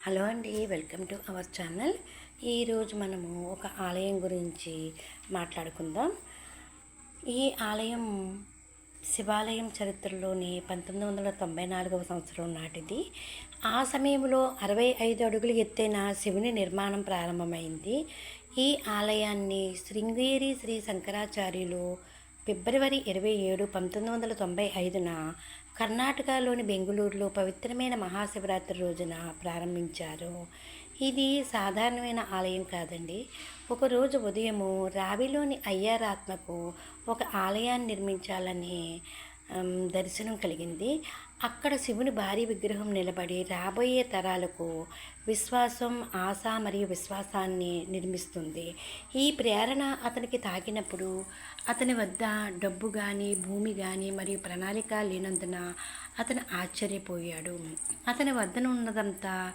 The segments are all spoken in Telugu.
హలో అండి వెల్కమ్ టు అవర్ ఛానల్. ఈరోజు మనము ఒక ఆలయం గురించి మాట్లాడుకుందాం. ఈ ఆలయం శివాలయం చరిత్రలోని పంతొమ్మిది వందల తొంభై నాలుగవ సంవత్సరం నాటిది. ఆ సమయంలో అరవై ఐదు అడుగులు ఎత్తైన శివుని నిర్మాణం ప్రారంభమైంది. ఈ ఆలయాన్ని శృంగేరి శ్రీ శంకరాచార్యులు ఫిబ్రవరి ఇరవై ఏడు పంతొమ్మిది వందల తొంభై ఐదున కర్ణాటకలోని బెంగుళూరులో పవిత్రమైన మహాశివరాత్రి రోజున ప్రారంభించారు. ఇది సాధారణమైన ఆలయం కాదండి. ఒకరోజు ఉదయము రావిలోని అయ్యారాత్మకు ఒక ఆలయాన్ని నిర్మించాలని దర్శనం కలిగింది. అక్కడ శివుని భారీ విగ్రహం నిలబడి రాబోయే తరాలకు విశ్వాసం ఆశ మరియు విశ్వాసాన్ని నిర్మిస్తుంది. ఈ ప్రేరణ అతనికి తాకినప్పుడు అతని వద్ద డబ్బు కానీ భూమి కానీ మరియు ప్రణాళిక లేనందున అతను ఆశ్చర్యపోయాడు. అతని వద్దన ఉన్నదంతా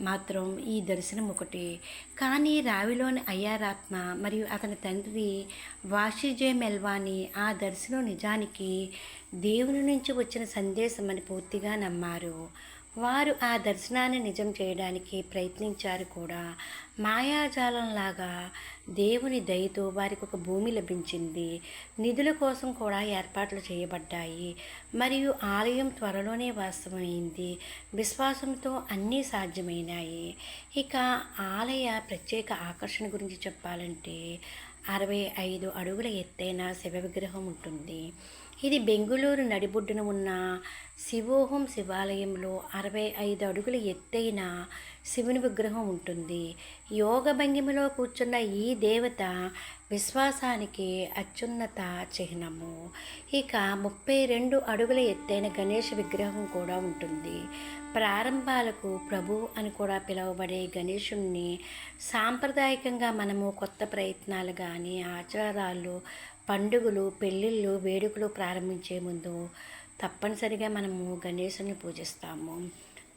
మాత్రం ఈ దర్శనం ఒకటి. కానీ రావిలోని అయ్యారాత్మ మరియు అతని తండ్రి వాషిజే మెల్వాని ఆ దర్శనం నిజానికి దేవుని నుంచి వచ్చిన సందేశం అని పూర్తిగా నమ్మారు. వారు ఆ దర్శనాన్ని నిజం చేయడానికి ప్రయత్నించారు కూడా. మాయాజాలంలాగా దేవుని దయతో వారికి ఒక భూమి లభించింది. నిధుల కోసం కూడా ఏర్పాట్లు చేయబడ్డాయి. మరియు ఆలయం త్వరలోనే వాస్తవమైంది. విశ్వాసంతో అన్నీ సాధ్యమైనాయి. ఇక ఆలయ ప్రత్యేక ఆకర్షణ గురించి చెప్పాలంటే అరవై ఐదు అడుగుల ఎత్తైన శివ విగ్రహం ఉంటుంది. ఇది బెంగుళూరు నడిబొడ్డున ఉన్న శివోహం శివాలయంలో అరవై ఐదు అడుగుల ఎత్తైన శివుని విగ్రహం ఉంటుంది. యోగ భంగిమలో కూర్చున్న ఈ దేవత విశ్వాసానికి అత్యున్నత చిహ్నము. ఇక ముప్పై రెండు అడుగుల ఎత్తైన గణేష విగ్రహం కూడా ఉంటుంది. ప్రారంభాలకు ప్రభు అని కూడా పిలువబడే గణేషుణ్ణి సాంప్రదాయకంగా మనము కొత్త ప్రయత్నాలు కానీ ఆచారాలు పండుగలు పెళ్ళిళ్ళు వేడుకలు ప్రారంభించే ముందు తప్పనిసరిగా మనము గణేశుని పూజిస్తాము.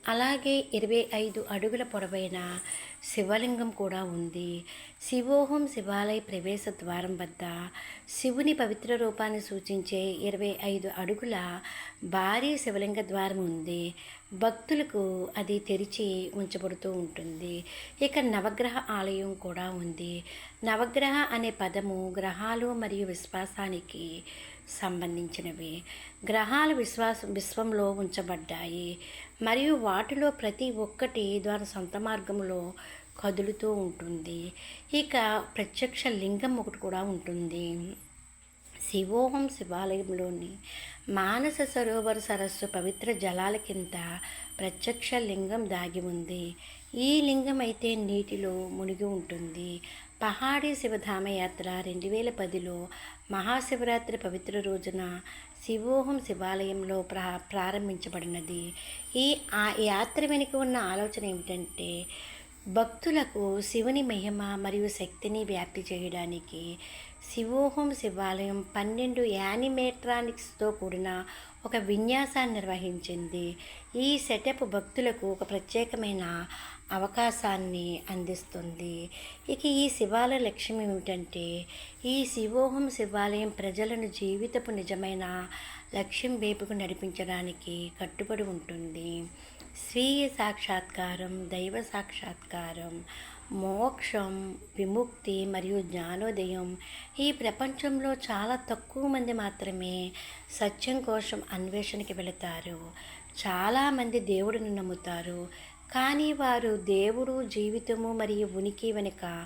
అలాగే ఇరవై ఐదు అడుగుల పొడవైన శివలింగం కూడా ఉంది. శివోహం శివాలయ ప్రవేశ ద్వారం వద్ద శివుని పవిత్ర రూపాన్ని సూచించే ఇరవై ఐదు అడుగుల భారీ శివలింగ ద్వారం ఉంది. భక్తులకు అది తెరిచి ఉంచబడుతూ ఉంటుంది. ఇక నవగ్రహ ఆలయం కూడా ఉంది. నవగ్రహ అనే పదము గ్రహాలు మరియు విశ్వాసానికి సంబంధించినవి. గ్రహాలు విశ్వాస విశ్వంలో ఉంచబడ్డాయి. మరియు వాటిలో ప్రతి ఒక్కటి ద్వారా సొంత మార్గంలో కదులుతూ ఉంటుంది. ఇక ప్రత్యక్ష లింగం ఒకటి కూడా ఉంటుంది. శివోహం శివాలయంలోని మానస సరోవర సరస్సు పవిత్ర జలాల కింద ప్రత్యక్ష లింగం దాగి ఉంది. ఈ లింగం అయితే నీటిలో మునిగి ఉంటుంది. పహాడీ శివధామ యాత్ర రెండు వేల పదిలో మహాశివరాత్రి పవిత్ర రోజున శివోహం శివాలయంలో ప్రా ప్రారంభించబడినది. ఈ ఆ యాత్ర వెనుక ఉన్న ఆలోచన ఏమిటంటే భక్తులకు శివుని మహిమ మరియు శక్తిని వ్యాప్తి చేయడానికి శివోహం శివాలయం పన్నెండు యానిమేట్రానిక్స్తో కూడిన ఒక విన్యాసాన్ని నిర్వహించింది. ఈ సెటప్ భక్తులకు ఒక ప్రత్యేకమైన అవకాశాన్ని అందిస్తుంది. ఇక ఈ శివాలయ లక్ష్యం ఏమిటంటే ఈ శివోహం శివాలయం ప్రజలను జీవితపు నిజమైన లక్ష్యం వైపుకు నడిపించడానికి కట్టుబడి ఉంటుంది. స్వీయ సాక్షాత్కారం దైవ సాక్షాత్కారం మోక్షం విముక్తి మరియు జ్ఞానోదయం ఈ ప్రపంచంలో చాలా తక్కువ మంది మాత్రమే సత్యం కోసం అన్వేషణకి వెళతారు. చాలామంది దేవుడిని నమ్ముతారు. కానీ వారు దేవుడు జీవితము మరియు ఉనికి వెనుక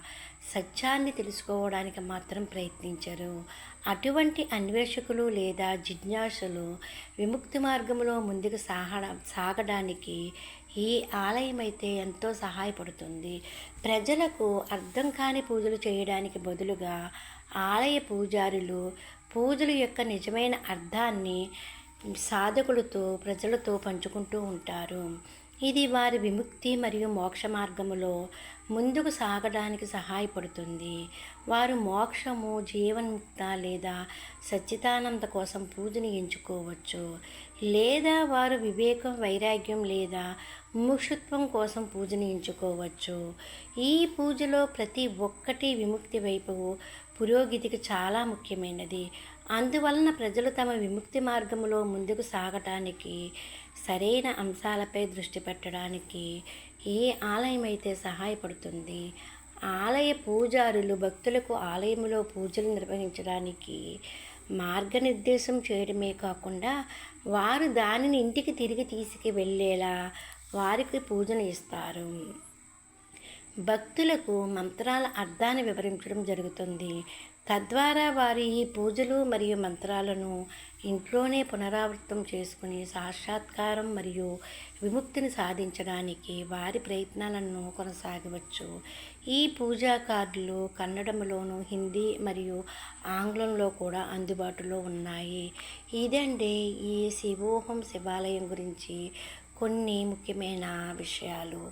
సత్యాన్ని తెలుసుకోవడానికి మాత్రం ప్రయత్నించరు. అటువంటి అన్వేషకులు లేదా జిజ్ఞాసులు విముక్తి మార్గంలో ముందుకు సాగ సాగడానికి ఈ ఆలయం అయితే ఎంతో సహాయపడుతుంది. ప్రజలకు అర్థం కాని పూజలు చేయడానికి బదులుగా ఆలయ పూజారులు పూజల యొక్క నిజమైన అర్థాన్ని సాధకులతో ప్రజలతో పంచుకుంటూ ఉంటారు. ఇది వారి విముక్తి మరియు మోక్ష మార్గములో ముందుకు సాగడానికి సహాయపడుతుంది. వారు మోక్షము జీవన్ముక్త లేదా సచ్చిదానంద కోసం పూజని ఎంచుకోవచ్చు. లేదా వారు వివేకం వైరాగ్యం లేదా ముక్షుత్వం కోసం పూజని ఎంచుకోవచ్చు. ఈ పూజలో ప్రతి ఒక్కటి విముక్తి వైపు పురోగతికి చాలా ముఖ్యమైనది. అందువలన ప్రజలు తమ విముక్తి మార్గంలో ముందుకు సాగటానికి సరైన అంశాలపై దృష్టి పెట్టడానికి ఏ ఆలయం అయితే సహాయపడుతుంది ఆలయ పూజారులు భక్తులకు ఆలయంలో పూజలు నిర్వహించడానికి మార్గనిర్దేశం చేయడమే కాకుండా వారు దానిని ఇంటికి తిరిగి తీసుకువెళ్ళేలా వారికి పూజను ఇస్తారు. భక్తులకు మంత్రాల అర్థాన్ని వివరించడం జరుగుతుంది. తద్వారా వారి ఈ పూజలు మరియు మంత్రాలను ఇంట్లోనే పునరావృతం చేసుకుని సాక్షాత్కారం మరియు విముక్తిని సాధించడానికి వారి ప్రయత్నాలను కొనసాగవచ్చు. ఈ పూజా కార్డులు కన్నడంలోను హిందీ మరియు ఆంగ్లంలో కూడా అందుబాటులో ఉన్నాయి. ఇదండి ఈ శివోహం శివాలయం గురించి కొన్ని ముఖ్యమైన విషయాలు.